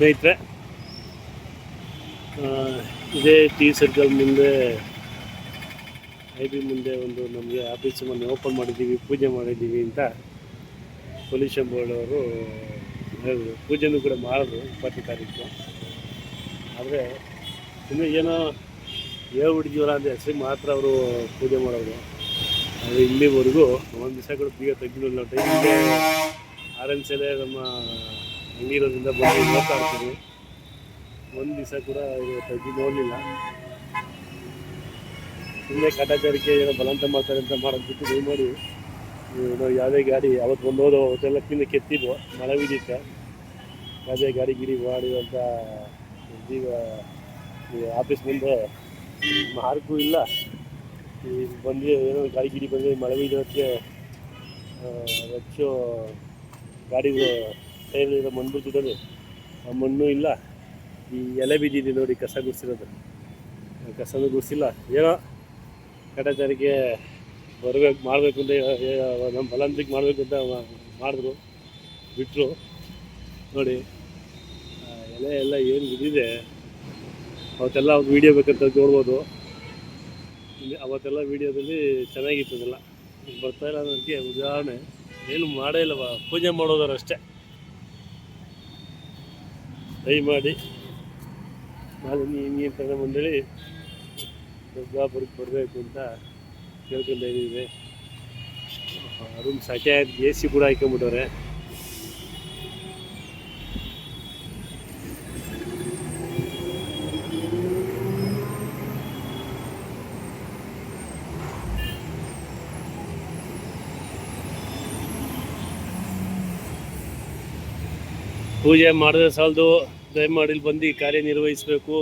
ಸ್ನೇಹಿತರೆ ಇದೇ T circle ಮುಂದೆ, ಐ ಬಿ ಮುಂದೆ ಒಂದು ನಮಗೆ ಆಫೀಸ್ ಮೊನ್ನೆ ಓಪನ್ ಮಾಡಿದ್ದೀವಿ, ಪೂಜೆ ಮಾಡಿದ್ದೀವಿ ಅಂತ ಪೊಲ್ಯೂಷನ್ ಬೋರ್ಡ್ ಅವರು ಹೇಳಿದ್ರು. ಪೂಜೆನೂ ಕೂಡ ಮಾಡಿದ್ರು ಇಪ್ಪತ್ತನೇ ತಾರೀಕು. ಆದರೆ ಇನ್ನು ಏನೋ ಹೇಳ್ಬಿಟ್ಟಿದ್ದೀವಲ್ಲ ಅಂತ ಹೆಸರಿಗೆ ಮಾತ್ರ ಅವರು ಪೂಜೆ ಮಾಡೋರು. ಆದರೆ ಇಲ್ಲಿವರೆಗೂ ಒಂದು ದಿವಸ ಕೂಡ ಬೀಗ ತೆಗ್ದಿಲ್ಲ ಟೈಮ್ ಆರ್ ಎನ್ ಸೆಲೆ ನಮ್ಮ ಅಂಗಡಿರೋದ್ರಿಂದ ಬಂದು ನೋಡ್ತಾ ಒಂದು ದಿವಸ ಕೂಡ ತೆಗ್ದು ನೋಡಲಿಲ್ಲ. ಸುಮ್ಮನೆ ಕಾಟಾಚಾರಕ್ಕೆ ಏನೋ ಬಲವಂತ ಮಾಡ್ತಾರೆ ಅಂತ ಮಾಡೋದು ಬಿಟ್ಟು ದಯಮಾಡಿ ನೀವು ಯಾವುದೇ ಗಾಡಿ ಅವತ್ತು ಒಂದು ಹೋದೋ ಅವತ್ತೆಲ್ಲ ಕಿಂದ ಕೆತ್ತಿದ್ವು. ಮಳೆ ಬಿದ್ದಿತ್ತು ಯಾವುದೇ ಗಾಡಿ ಗಿಡಿ ಮಾಡಿ ಅಂತ ಈಗ ಆಫೀಸ್ ಮುಂದೆ ಮಾರ್ಗೂ ಇಲ್ಲ. ಈ ಬಂದು ಏನೋ ಗಾಡಿ ಗಿಡಿ ಬಂದರೆ ಮಳೆ ಬಿದ್ದೋಕ್ಕೆ ಹೆಚ್ಚು ಗಾಡಿಗಳು ಟೈರ್ಲಿರೋ ಮಣ್ಣು ಬಿದ್ದಿದ್ದಾವೆ ಆ ಮಣ್ಣು ಇಲ್ಲ. ಈ ಎಲೆ ಬಿದ್ದಿದೆ ನೋಡಿ, ಕಸ ಗುಡಿಸಿರೋದು. ಕಸನೂ ಗುಡಿಸಿಲ್ಲ. ಏನೋ ಕಟಾಚಾರಿಗೆ ಬರಬೇಕು, ಮಾಡಬೇಕು ಅಂತ ನಮ್ಮ ಬಲಂತಿಗೆ ಮಾಡಬೇಕು ಅಂತ ಮಾಡಿದ್ರು. ಬಿಟ್ಟರು ನೋಡಿ ಎಲೆ ಎಲ್ಲ ಏನು ಬಿದ್ದಿದೆ, ಅವತ್ತೆಲ್ಲ ಒಂದು ವೀಡಿಯೋ ಬೇಕಂತ ನೋಡ್ಬೋದು. ಅವತ್ತೆಲ್ಲ ವೀಡಿಯೋದಲ್ಲಿ ಚೆನ್ನಾಗಿತ್ತು ಅದೆಲ್ಲ. ಬರ್ತಾ ಇಲ್ಲ ಅನ್ನೋದಕ್ಕೆ ಉದಾಹರಣೆ. ಏನು ಮಾಡೇ ಇಲ್ಲವ, ಪೂಜೆ ಮಾಡೋದವ್ರು ಅಷ್ಟೇ. ದಯಮಾಡಿ ಮಾಲಿನ್ಯ ನಿಯಂತ್ರಣ ಮಂಡಳಿ ದುರ್ಗಾಪುರಕ್ಕೆ ಬರಬೇಕು ಅಂತ ಕೇಳ್ಕೊಂಡಿದ್ದೀವಿ ರೂಮ್ ಸಾಕೆ ಎ ಸಿ ಕೂಡ ಹಾಕೊಂಬಿಟ್ಟವ್ರೆ ಪೂಜೆ ಮಾಡಿದ್ರೆ ಸಾಲದು ದಯಮಾಡಿ ಇಲ್ಲಿ ಬಂದು ಕಾರ್ಯನಿರ್ವಹಿಸಬೇಕು